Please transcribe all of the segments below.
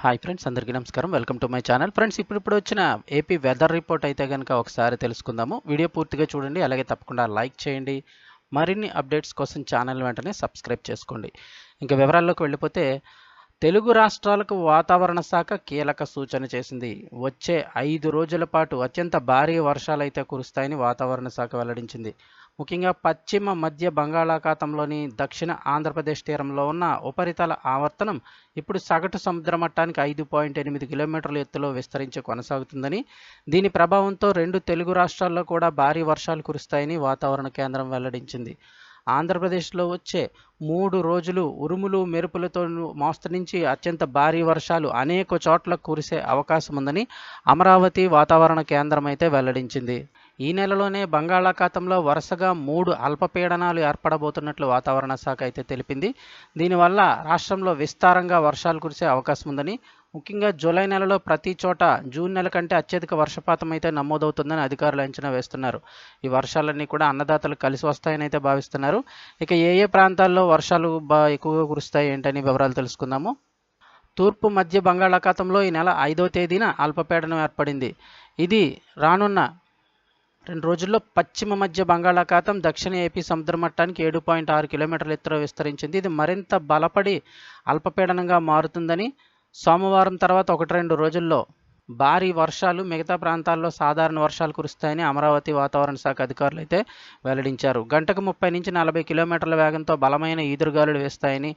Hi friends అందరికీ నమస్కారం. Welcome to my channel friends ఇప్పుడు ఇప్పుడు వచ్చిన ఏపీ వెదర్ రిపోర్ట్ అయితే కనుక ఒకసారి తెలుసుకుందాము. వీడియో పూర్తిగా చూడండి అలాగే తప్పకుండా లైక్ చేయండి. మరిన్ని అప్డేట్స్ కోసం ఛానల్ వెంటనే సబ్స్క్రైబ్ చేసుకోండి. ఇంకా వివరాల్లోకి వెళ్ళిపోతే తెలుగు రాష్ట్రాలకు వాతావరణ శాఖ కీలక సూచన చేసింది. వచ్చే ఐదు రోజుల పాటు అత్యంత భారీ వర్షాలు అయితే కురుస్తాయని వాతావరణ శాఖ వెల్లడించింది. ముఖ్యంగా పశ్చిమ మధ్య బంగాళాఖాతంలోని దక్షిణ ఆంధ్రప్రదేశ్ తీరంలో ఉన్న ఉపరితల ఆవర్తనం ఇప్పుడు సగటు సముద్ర మట్టానికి ఐదు పాయింట్ ఎనిమిది కిలోమీటర్ల ఎత్తులో విస్తరించి కొనసాగుతుందని దీని ప్రభావంతో రెండు తెలుగు రాష్ట్రాల్లో కూడా భారీ వర్షాలు కురుస్తాయని వాతావరణ కేంద్రం వెల్లడించింది. ఆంధ్రప్రదేశ్లో వచ్చే మూడు రోజులు ఉరుములు మెరుపులతో మోస్తరు నుంచి అత్యంత భారీ వర్షాలు అనేక చోట్ల కురిసే అవకాశం ఉందని అమరావతి వాతావరణ కేంద్రం అయితే వెల్లడించింది. ఈ నెలలోనే బంగాళాఖాతంలో వరుసగా మూడు అల్పపీడనాలు ఏర్పడబోతున్నట్లు వాతావరణ శాఖ అయితే తెలిపింది. దీనివల్ల రాష్ట్రంలో విస్తారంగా వర్షాలు కురిసే అవకాశం ఉందని ముఖ్యంగా జూలై నెలలో ప్రతి చోట జూన్ నెల కంటే అత్యధిక వర్షపాతం అయితే నమోదవుతుందని అధికారులు అంచనా వేస్తున్నారు. ఈ వర్షాలన్నీ కూడా అన్నదాతలు కలిసి వస్తాయని అయితే భావిస్తున్నారు. ఇక ఏ ఏ ప్రాంతాల్లో వర్షాలు బాగా ఎక్కువగా కురుస్తాయి ఏంటని వివరాలు తెలుసుకుందాము. తూర్పు మధ్య బంగాళాఖాతంలో ఈ నెల ఐదో తేదీన అల్పపీడనం ఏర్పడింది. ఇది రానున్న రెండు రోజుల్లో పశ్చిమ మధ్య బంగాళాఖాతం దక్షిణ ఏపీ సముద్ర మట్టానికి ఏడు పాయింట్ ఆరు కిలోమీటర్ల ఎత్తులో విస్తరించింది. ఇది మరింత బలపడి అల్పపీడనంగా మారుతుందని సోమవారం తర్వాత ఒకటి రెండు రోజుల్లో భారీ వర్షాలు మిగతా ప్రాంతాల్లో సాధారణ వర్షాలు కురుస్తాయని అమరావతి వాతావరణ శాఖ అధికారులు అయితే వెల్లడించారు. గంటకు ముప్పై నుంచి నలభై కిలోమీటర్ల వేగంతో బలమైన ఈదురుగాలులు వేస్తాయని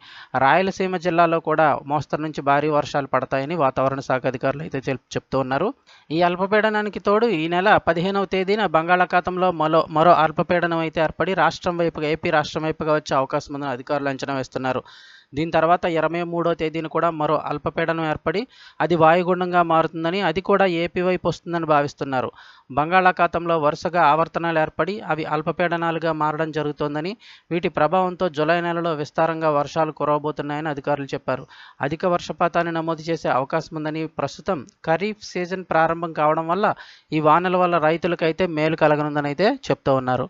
రాయలసీమ జిల్లాలో కూడా మోస్తరు నుంచి భారీ వర్షాలు పడతాయని వాతావరణ శాఖ అధికారులు అయితే చెప్తూ ఉన్నారు. ఈ అల్పపీడనానికి తోడు ఈ నెల పదిహేనవ తేదీన బంగాళాఖాతంలో మరో మరో అల్పపీడనం అయితే ఏర్పడి రాష్ట్రం వైపుగా ఏపీ రాష్ట్రం వైపుగా వచ్చే అవకాశం ఉందని అధికారులు అంచనా వేస్తున్నారు. దీని తర్వాత ఇరవై మూడో తేదీన కూడా మరో అల్పపీడనం ఏర్పడి అది వాయుగుండంగా మారుతుందని అది కూడా ఏపీ వైపు వస్తుందని భావిస్తున్నారు. బంగాళాఖాతంలో వరుసగా ఆవర్తనాలు ఏర్పడి అవి అల్పపీడనాలుగా మారడం జరుగుతోందని వీటి ప్రభావంతో జులై నెలలో విస్తారంగా వర్షాలు కురవబోతున్నాయని అధికారులు చెప్పారు. అధిక వర్షపాతాన్ని నమోదు చేసే అవకాశం ఉందని ప్రస్తుతం ఖరీఫ్ సీజన్ ప్రారంభం కావడం వల్ల ఈ వానల వల్ల రైతులకైతే మేలు కలగనుందని అయితే చెప్తూ ఉన్నారు.